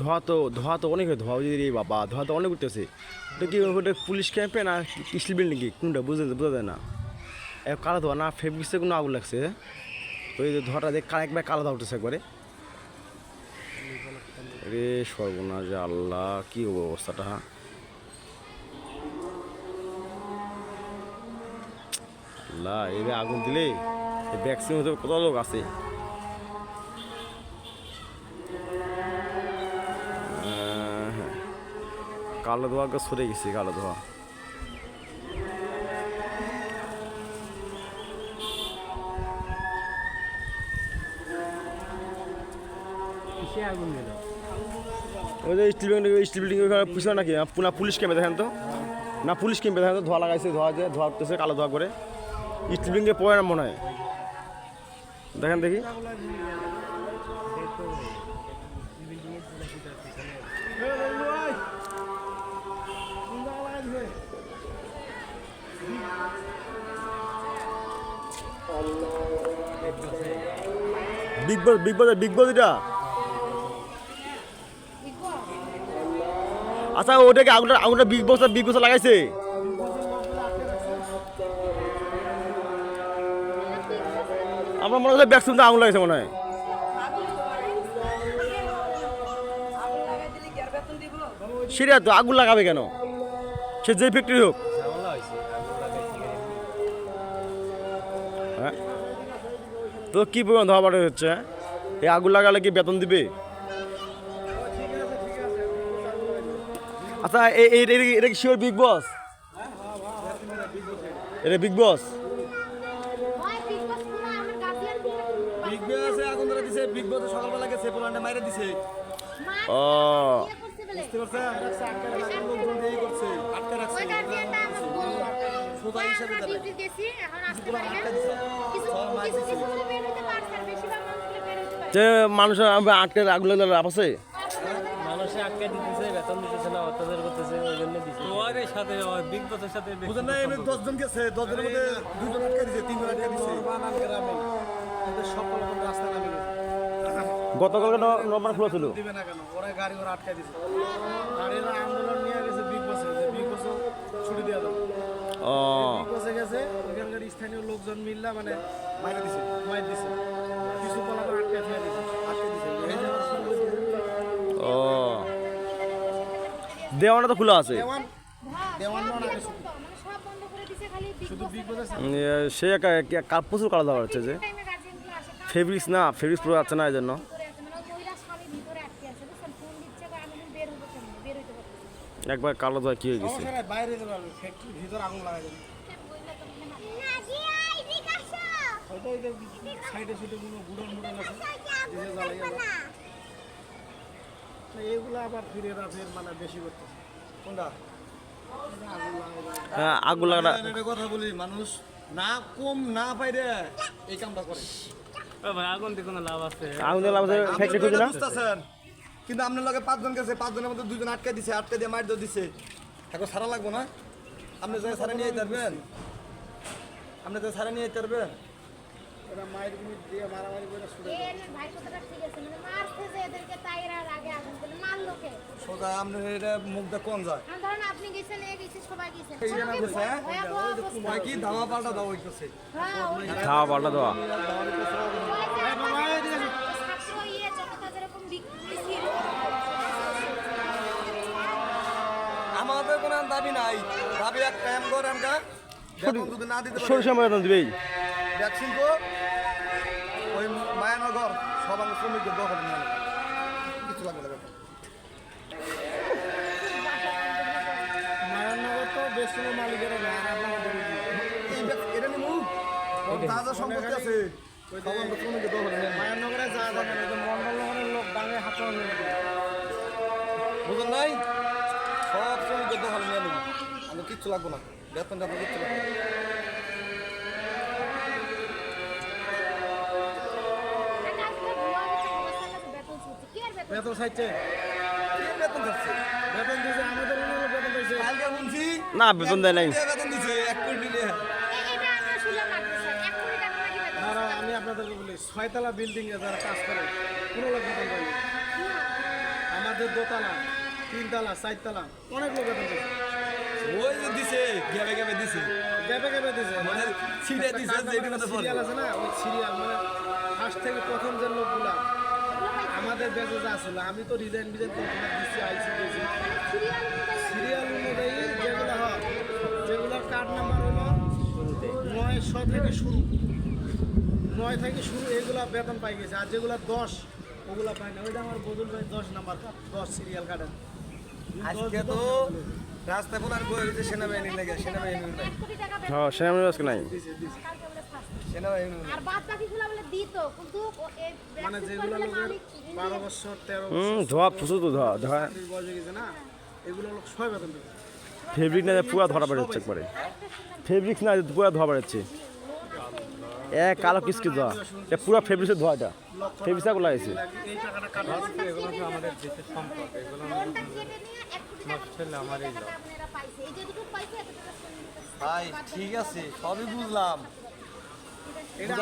ধোয়া তো ধোয়া তো অনেক হয়, ধোয়া রে বাবা, ধোয়া তো অনেক উঠতেছে। ওটা কি ওটা পুলিশ ক্যাম্পে না স্টিল বিল্ডিং কি? কোনটা বুঝতে বোঝা যায় না। এক কালো ধোয়া না, ফেব্রিক্সে কোনো আগুন লাগছে। ওই ধোয়াটা দেখ একবার কালো ধোয়া উঠতেছে একবারে। রে সর্বনাশ আল্লাহ, কি অবস্থাটা হ্যাঁ? আল্লাহ এবে আগুন দিলে ভ্যাকসিন হতে কত লোক আছে। কালো ধোয়াকে সরে গেছি কালো ধোয়া। ওই যে স্টিল বিল্ডিং স্টিল বিল্ডিং পিছনে নাকি? না পুলিশ ক্যাম্পে দেখেন তো? না পুলিশ ক্যাম্পে দেখেন তো? ধোয়া লাগাইছে ধোয়া যে ধোয়া উঠতেছে কালো ধোয়া করে। স্টিল বিল্ডিংয়ে পড়ে না মনে হয়। দেখেন দেখি। Big boss big boss big boss এটা আচ্ছা ওটাকে আগুনটা আগুনটা বিগ বস বিগ বস লাগাইছে। আমার মনে ব্যাগ শুনতে আগুন লাগাইছে মনে হয়। সেটা তো আগুন লাগাবে কেন? সে যে ফ্যাক্টরি হোক। তো কি পরিমাণ ধোয়া বাড়ি হচ্ছে? এই আগুন লাগালে কি বেতন দিবে? আচ্ছা এটা কি- শিওর বিগ বস এটা বিগ বস বিগ বস পুরো আমার গার্জিয়ান পুরো আগুন ধরে দিছে বিগ বস সকালবেলা গেছে দিছে। মা ও সোজা হিসাবে পারে যে মানুষের আমি আটকে লাভ আছে। মানুষে আটকে দিতেছে বেতন দিতেছে না অত্যাচার করতেছে ওই জন্য দিছে। ওর সাথে বিগ বসের সাথে বুঝেন না এমনি জন গেছে দশ জনের মধ্যে দুজন আটকে দিছে তিনজন আটকে দিছে। সকল রাস্তা নামে গেছে গতকালকে নর্মাল খোলা ছিল। দিবে না কেন? ওরা গাড়ি ওরা আটকে দিছে গাড়ির আন্দোলন নিয়ে গেছে বিগ বসে যে বিগ বসও ছুটি দিয়ে দাও। ও। বসে গেছে ওইখানকার স্থানীয় লোকজন মিললা মানে মাইরে দিছে। মাইর দিছে। কিছু বলা আটকে দিয়ে দিছে। আটকে দিছে। এই যে আমার শুরু হয়েছে। ও। দেওয়ানা তো খোলা আছে? দেওয়ান। দেওয়ান সে প্রচুর কালো দেওয়া হচ্ছে যে। ফেব্রিক্স না ফেব্রিক্স পুরো যাচ্ছে না এই জন্য করে আছে মানে ওই মহিলা স্বামী ভিতরে আটকে আছে বুঝছেন ফোন দিচ্ছে বা আমি বের হব কেমনে বের হইতে পারতেছি না। একবার কালো দেওয়া কি হয়ে গেছে? বাইরে যেতে ভিতর আগুন লাগাই সাইডে কোনো গুড়ন মুড়ন আছে এইগুলো আবার ফিরে মানে বেশি করতেছে। কোনটা? হ্যাঁ আগুন কথা বলি মানুষ না কম না পাইরে এই কামটা করে। ভাই আগুন দিয়ে কোনো লাভ আছে? আগুন লাভ আছে ফ্যাক্টরি খুঁজে না? এটা বুঝতেছেন কিন্তু আপনার লগে পাঁচজন গেছে পাঁচজনের মধ্যে দুজন আটকে দিছে আটকে দিয়ে মার দিছে। এখন সারা লাগবো না? আপনি যাই সারা নিয়ে যেতে পারবেন? আপনি যাই সারা নিয়ে যেতে পারবেন? মানে সোজা আপনার এটা মুখটা কোন যায়? আপনি গেছেন এ গেছে সবাই গেছেন এই জন্য বলছে, হ্যাঁ? কি ধাওয়া পাল্টা দাও হইতেছে? হ্যাঁ, ওই যে- খাওয়া পাল্টা দেওয়া দাবি নাই। দাবি এক কাম করে আমরা। বেতন যদি না দিতে পারি। সরিষা বেতন দিবেই। ভ্যাকসিন তো ওই মায়ানগর সব আমরা শ্রমিকদের দখল নিয়ে নেব। কিছু লাগবে না মায়ানগর তো বেশি মালিকেরা এটা নিমু যা সম্পত্তি আছে মায়ানগরে যা যাবেন ওই যে মন্ডল নগরের লোক ডাঙে হাতে বুঝলেন নাই? সব শ্রমিকদের দখল নিয়ে নেব। আমরা কিচ্ছু লাগবে না। বেতন টেতন কিচ্ছু লাগবে বেতন বেতন? বেতন বেতন দিয়েছে আমাদের বেতন দিয়েছে। কালকে শুনছি না বেতন দেয় নাই। বেতন এক কোটি বেতন। আমি আপনাদেরকে বলি ছয়তলা বিল্ডিং এ যারা কাজ করে কোনো লোক বেতন আমাদের দোতলা। তিনতলা চারতলা অনেক লোক ওই যে দিছে গ্যাবে গ্যাবে দিছে। গ্যাপে গ্যাপে দিছে। মানে ছিঁড়ে দিছে। সিরিয়াল আছে না ওই সিরিয়াল মানে ফার্স্ট থেকে প্রথম যে লোকগুলা আমাদের ব্যাচে যা ছিল আমি তো রিজাইন বিজাইন তো ওখানে দিচ্ছি আইসি দিয়েছি সিরিয়াল অনুযায়ী যেগুলো হয় যেগুলোর কার্ড নাম্বার হলো নয়শো থেকে শুরু। নয় থেকে শুরু এগুলা বেতন পাই গেছে আর যেগুলো দশ ওগুলা পাই না। ওইটা আমার বদল ভাই দশ নাম্বার দশ সিরিয়াল কার্ডের আজকে তো রাস্তা বই হয়েছে লেগে টাকা বেতন হ্যাঁ সেনাবাহিনী আজকে নাই। আর বাদ বাকিগুলো বলে দিত কিন্তু ও- এই মানে যেগুলো করলে লোকের মালিক বারো বছর হুম ধোয়া প্রচুর তো ধোয়া ধোয়া। বয়স হয়ে গেছে না এগুলো লোক সবাই বেতন ফেব্রিক না পুরা ধরা পড়ে একবারে। ফেব্রিক না পুরা ধোয়া পড়েছে এ, কালো কিসকি ধোয়া। এ, পুরা ফেব্রিক্সের ধোয়া এটা ফেব্রিক্সা গুলো আছে ঠিক আছে, সবই বুঝলাম। এটা